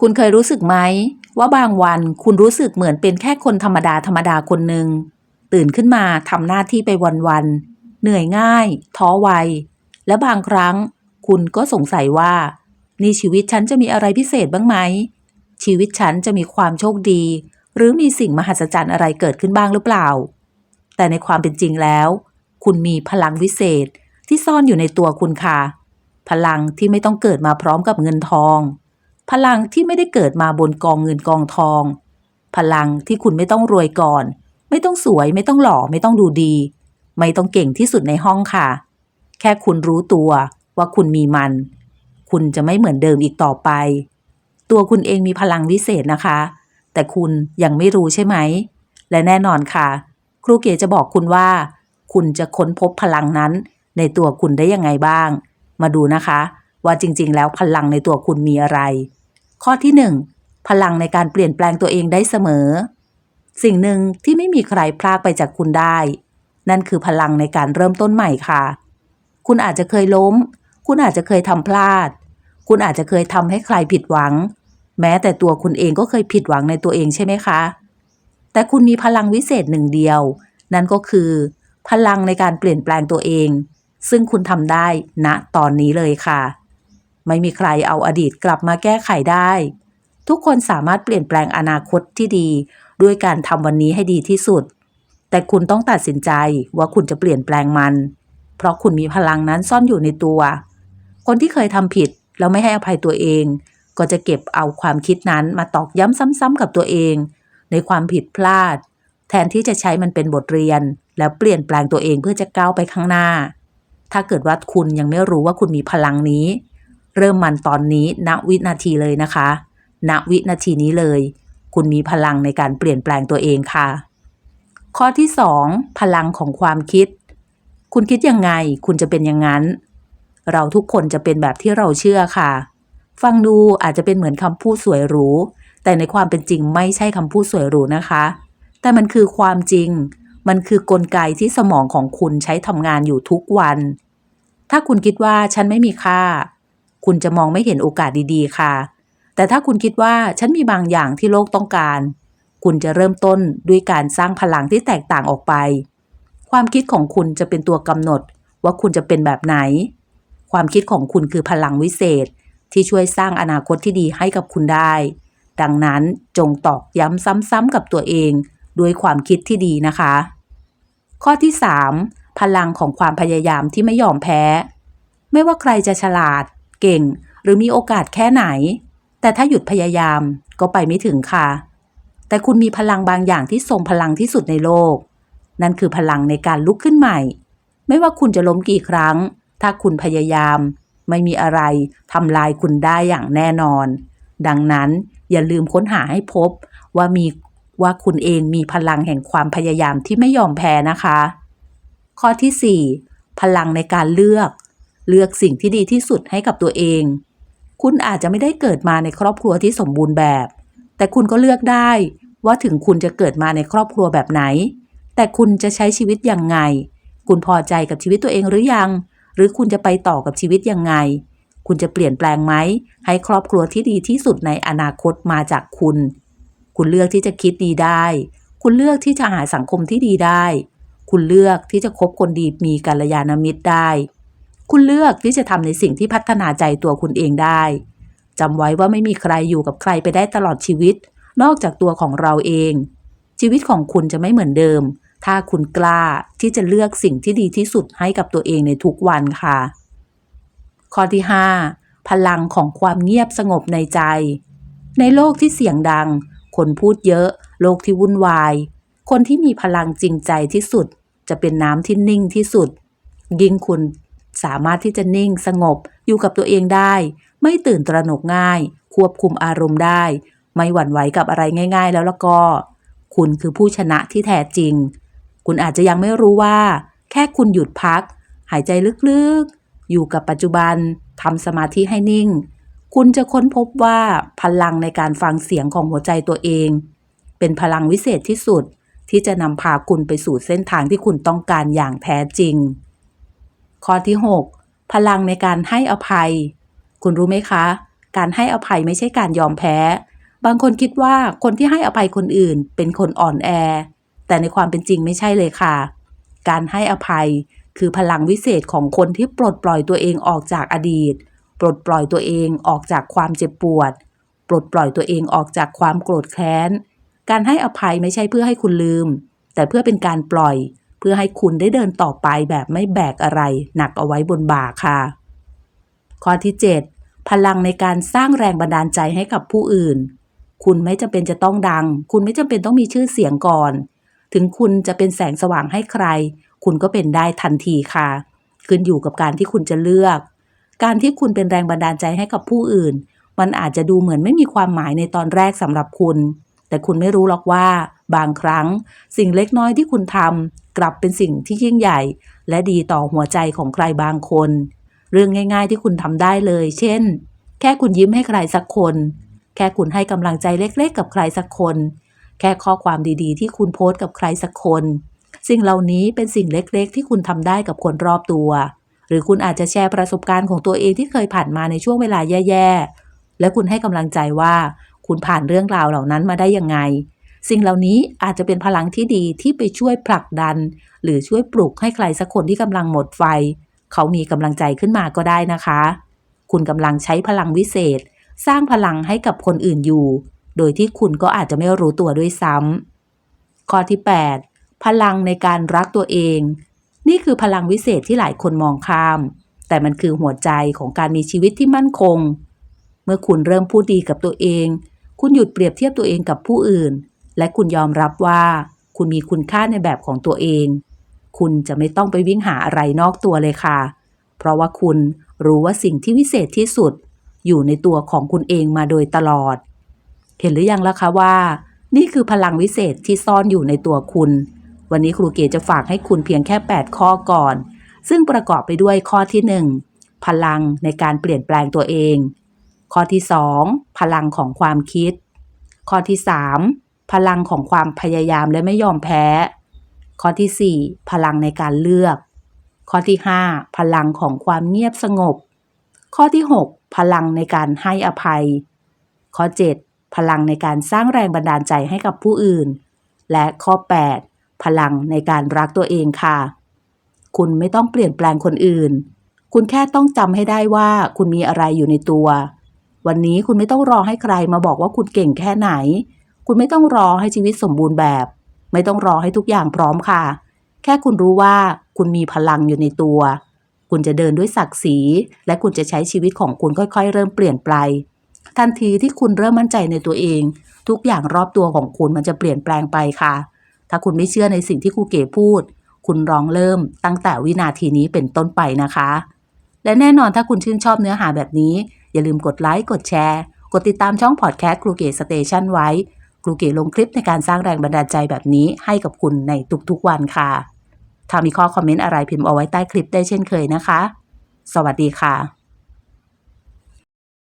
คุณเคยรู้สึกไหม ว่าบางวันคุณรู้สึกเหมือนเป็นแค่คนธรรมดาธรรมดาคนหนึ่งตื่นขึ้นมาทำหน้าที่ไปวันๆเหนื่อยง่าย ท้อไวและบางครั้ง คุณก็สงสัยว่า นี่ชีวิตฉันจะมีอะไรพิเศษบ้างไหม ชีวิตฉันจะมีความโชคดี หรือมีสิ่งมหัศจรรย์อะไรเกิดขึ้นบ้างหรือเปล่า แต่ในความเป็นจริงแล้ว คุณมีพลังวิเศษที่ซ่อนอยู่ในตัวคุณค่ะ พลังที่ไม่ต้องเกิดมาพร้อมกับเงินทอง พลังที่ไม่ได้เกิดมาบนกองเงินกองทอง พลังที่คุณไม่ต้องรวยก่อน ไม่ต้องสวยไม่ต้องหล่อไม่ต้องดูดี ไม่ต้องเก่งที่สุดในห้องค่ะ แค่คุณรู้ตัวว่าคุณมีมัน คุณจะไม่เหมือนเดิมอีกต่อไป ตัวคุณเองมีพลังวิเศษนะคะ แต่คุณยังไม่รู้ใช่ไหม และแน่นอนค่ะ ครูเก๋จะบอกคุณว่า คุณจะค้นพบพลังนั้น ในตัวคุณได้ยังไงบ้าง มาดูนะคะ ว่าจริง ๆ แล้วพลังในตัวคุณมีอะไร ข้อที่หนึ่งพลังในการเปลี่ยนแปลงตัวเองได้เสมอ สิ่งหนึ่งที่ไม่มีใครพลากไปจากคุณได้ นั่นคือพลังในการเริ่มต้นใหม่ค่ะ คุณอาจจะเคยล้ม คุณอาจจะเคยทำพลาด คุณอาจจะเคยทำให้ใครผิดหวัง แม้แต่ตัวคุณเองก็เคยผิดหวังในตัวเองใช่ไหมคะ แต่คุณมีพลังวิเศษหนึ่งเดียว นั่นก็คือ พลังในการเปลี่ยนแปลงตัวเอง ซึ่งคุณทำได้ณตอนนี้เลยค่ะ ไม่มีใครเอาอดีตกลับมาแก้ไขได้ ทุกคนสามารถเปลี่ยนแปลงอนาคตที่ดี ด้วยการทำวันนี้ให้ดีที่สุด แต่คุณต้องตัดสินใจว่าคุณจะเปลี่ยนแปลงมัน เพราะคุณมีพลังนั้นซ่อนอยู่ในตัว คนที่เคยทำผิดแล้วไม่ให้อภัยตัวเอง ก็จะเก็บเอาความคิดนั้นมาตอกย้ำซ้ำๆกับตัวเอง ในความผิดพลาด แทนที่จะใช้มันเป็นบทเรียน แล้วเปลี่ยนแปลงตัวเองเพื่อจะก้าวไปข้างหน้า ถ้าเกิดว่าคุณยังไม่รู้ว่าคุณมีพลังนี้ เริ่มมันตอนนี้ณวินาทีเลยนะคะ ณวินาทีนี้เลย คุณมีพลังในการเปลี่ยนแปลงตัวเองค่ะ ข้อที่ 2 พลังของความคิด คุณคิดยังไง คุณจะเป็นอย่างนั้น เราทุกคนจะเป็นแบบที่เราเชื่อค่ะ ฟังดูอาจจะเป็นเหมือนคำพูดสวยหรู แต่ในความเป็นจริงไม่ใช่คำพูดสวยหรูนะคะ แต่มันคือความจริง มันคือกลไกที่สมองของคุณใช้ทำงานอยู่ทุกวัน ถ้าคุณคิดว่าฉันไม่มีค่า คุณจะมองไม่เห็นโอกาสดีๆ ค่ะ แต่ถ้าคุณคิดว่าฉันมีบางอย่างที่โลกต้องการ คุณจะเริ่มต้นด้วยการสร้างพลังที่แตกต่างออกไป ความคิดของคุณจะเป็นตัวกำหนดว่าคุณจะเป็นแบบไหน ความคิดของคุณคือพลังวิเศษที่ช่วยสร้างอนาคตที่ดีให้กับคุณได้ ดังนั้นจงตอกย้ำซ้ำๆกับตัวเองด้วยความคิดที่ดีนะคะ ข้อที่ 3 พลังของความพยายามที่ไม่ยอมแพ้ ไม่ว่าใครจะฉลาด เก่ง หรือมีโอกาสแค่ไหน แต่ถ้าหยุดพยายามก็ไปไม่ถึงค่ะ แต่คุณมีพลังบางอย่างที่ทรงพลังที่สุดในโลก นั่นคือพลังในการลุกขึ้นใหม่ ไม่ว่าคุณจะล้มกี่ครั้ง ถ้าคุณพยายาม ไม่มีอะไรทำลายคุณได้อย่างแน่นอน ดังนั้นอย่าลืมค้นหาให้พบว่ามีว่าคุณเองมีพลังแห่งความพยายามที่ไม่ยอมแพ้นะคะ ข้อที่ 4 พลังในการเลือก เลือกสิ่งที่ดีที่สุดให้กับตัวเอง คุณอาจจะไม่ได้เกิดมาในครอบครัวที่สมบูรณ์แบบ แต่คุณก็เลือกได้ว่าถึงคุณจะเกิดมาในครอบครัวแบบไหน แต่คุณจะใช้ชีวิตยังไง คุณพอใจกับชีวิตตัวเองหรือยัง หรือคุณจะไปต่อกับชีวิตยังไง คุณจะเปลี่ยนแปลงไหม ให้ครอบครัวที่ดีที่สุดในอนาคตมาจากคุณ คุณเลือกที่จะคิดดีได้ คุณเลือกที่จะหาสังคมที่ดีได้ คุณเลือกที่จะคบคนดีมีกัลยาณมิตรได้ คุณเลือกที่จะทำในสิ่งที่พัฒนาใจตัวคุณเองได้จำไว้ว่าไม่มีใครอยู่กับใครไปได้ตลอดชีวิต นอกจากตัวของเราเอง ชีวิตของคุณจะไม่เหมือนเดิม ถ้าคุณกล้าที่จะเลือกสิ่งที่ดีที่สุดให้กับตัวเองในทุกวันค่ะ ข้อที่ 5 พลังของความเงียบสงบในใจ ในโลกที่เสียงดัง คนพูดเยอะ โลกที่วุ่นวาย คนที่มีพลังจริงใจที่สุด จะเป็นน้ำที่นิ่งที่สุด ยิ่งคุณ สามารถที่จะนิ่งสงบอยู่กับตัวเองได้ ไม่ตื่นตระหนกง่าย ควบคุมอารมณ์ได้ ไม่หวั่นไหวกับอะไรง่าย ๆ แล้วล้วก็ คุณคือผู้ชนะที่แท้จริง คุณอาจจะยังไม่รู้ว่า แค่คุณหยุดพัก หายใจลึกๆ อยู่กับปัจจุบันทำสมาธิให้นิ่ง คุณจะค้นพบว่าพลังในการฟังเสียงของหัวใจตัวเอง เป็นพลังวิเศษที่สุดที่จะนำพาคุณไปสู่เส้นทางที่คุณต้องการอย่างแท้จริง ข้อที่ 6 พลังในการให้อภัย คุณรู้ไหมคะ การให้อภัยไม่ใช่การยอมแพ้ บางคนคิดว่าคนที่ให้อภัยคนอื่น เป็นคนอ่อนแอ แต่ในความเป็นจริงไม่ใช่เลยค่ะ การให้อภัยคือพลังวิเศษของคนที่ปลดปล่อยตัวเองออกจากอดีต ปลดปล่อยตัวเองออกจากความเจ็บปวด ปลดปล่อยตัวเองออกจากความโกรธแค้น การให้อภัยไม่ใช่เพื่อให้คุณลืม แต่เพื่อเป็นการปล่อย เพื่อให้คุณได้เดินต่อไปแบบไม่แบกอะไร หนักเอาไว้บนบ่าค่ะ ข้อที่ 7 พลังในการสร้างแรงบันดาลใจให้กับผู้อื่น คุณไม่จำเป็นจะต้องดัง คุณไม่จำเป็นต้องมีชื่อเสียงก่อน ถึงคุณจะเป็นแสงสว่างให้ใคร คุณก็เป็นได้ทันทีค่ะ ขึ้นอยู่กับการที่คุณจะเลือก การที่คุณเป็นแรงบันดาลใจให้กับผู้อื่น มันอาจจะดูเหมือนไม่มีความหมายในตอนแรกสำหรับคุณ แต่คุณไม่รู้หรอกว่าบางครั้งสิ่งเล็กน้อยที่คุณทำกลับเป็นสิ่งที่ยิ่งใหญ่ และดีต่อหัวใจของใครบางคน เรื่องง่าย ๆ ที่คุณทำได้เลย เช่น แค่คุณยิ้มให้ใครสักคน แค่คุณให้กำลังใจเล็กๆ กับใครสักคน แค่ข้อความดีๆ ที่คุณโพสต์กับใครสักคน สิ่งเหล่านี้เป็นสิ่งเล็กๆ ที่คุณทำได้กับคนรอบตัว หรือคุณอาจจะแชร์ประสบการณ์ของตัวเองที่เคยผ่านมาในช่วงเวลาแย่ ๆ และคุณให้กำลังใจว่า คุณผ่านเรื่องราวเหล่านั้นมาได้ยังไง สิ่งเหล่านี้อาจจะเป็นพลังที่ดีที่ไปช่วยผลักดัน หรือช่วยปลุกให้ใครสักคนที่กำลังหมดไฟ เขามีกำลังใจขึ้นมาก็ได้นะคะ คุณกำลังใช้พลังวิเศษ สร้างพลังให้กับคนอื่นอยู่ โดยที่คุณก็อาจจะไม่รู้ตัวด้วยซ้ำข้อที่ 8 พลังในการรักตัวเอง นี่คือพลังวิเศษที่หลายคนมองข้าม แต่มันคือหัวใจของการมีชีวิตที่มั่นคงเมื่อคุณเริ่มพูดดีกับตัวเอง คุณหยุดเปรียบเทียบตัวเองกับผู้อื่น และคุณยอมรับว่า คุณมีคุณค่าในแบบของตัวเอง คุณจะไม่ต้องไปวิ่งหาอะไรนอกตัวเลยค่ะ เพราะว่าคุณรู้ว่าสิ่งที่วิเศษที่สุด อยู่ในตัวของคุณเองมาโดยตลอด เห็นหรือยังล่ะคะว่า นี่คือพลังวิเศษที่ซ่อนอยู่ในตัวคุณ วันนี้ครูเกจะฝากให้คุณเพียงแค่ 8 ข้อก่อน ซึ่งประกอบไปด้วยข้อที่ 1 พลังในการเปลี่ยนแปลงตัวเอง ข้อที่ 2 พลังของความคิด ข้อที่ 3 พลังของความพยายามและไม่ยอมแพ้ ข้อที่ 4 พลังในการเลือก ข้อที่ 5 พลังของความเงียบสงบ ข้อที่ 6 พลังในการให้อภัย ข้อ 7 พลังในการสร้างแรงบันดาลใจให้กับผู้อื่น และข้อ 8 พลังในการรักตัวเองค่ะ คุณไม่ต้องเปลี่ยนแปลงคนอื่น คุณแค่ต้องจำให้ได้ว่าคุณมีอะไรอยู่ในตัว วันนี้คุณไม่ต้องรอให้ใครมาบอกว่าคุณเก่งแค่ไหน คุณไม่ต้องรอให้ชีวิตสมบูรณ์แบบ ไม่ต้องรอให้ทุกอย่างพร้อมค่ะ แค่คุณรู้ว่าคุณมีพลังอยู่ในตัว คุณจะเดินด้วยศักดิ์ศรี และคุณจะใช้ชีวิตของคุณค่อย ๆ เริ่มเปลี่ยนไป ทันทีที่คุณเริ่มมั่นใจในตัวเอง ทุกอย่างรอบตัวของคุณมันจะเปลี่ยนแปลงไปค่ะ ถ้าคุณไม่เชื่อในสิ่งที่ครูเก๋พูด คุณลองเริ่มตั้งแต่วินาทีนี้เป็นต้นไปนะคะและแน่นอนถ้าคุณชื่นชอบเนื้อหาแบบนี้ อย่าลืมกดไลค์กดแชร์ กดติดตามช่องพอดแคสต์ครูเก๋สเตชันไว้ครูเก๋ลงคลิปในการสร้างแรงบันดาลใจแบบนี้ให้กับคุณในทุกๆวันค่ะ ถ้ามีข้อคอมเมนต์อะไรพิมพ์เอาไว้ใต้คลิปได้เช่นเคยนะคะ สวัสดีค่ะ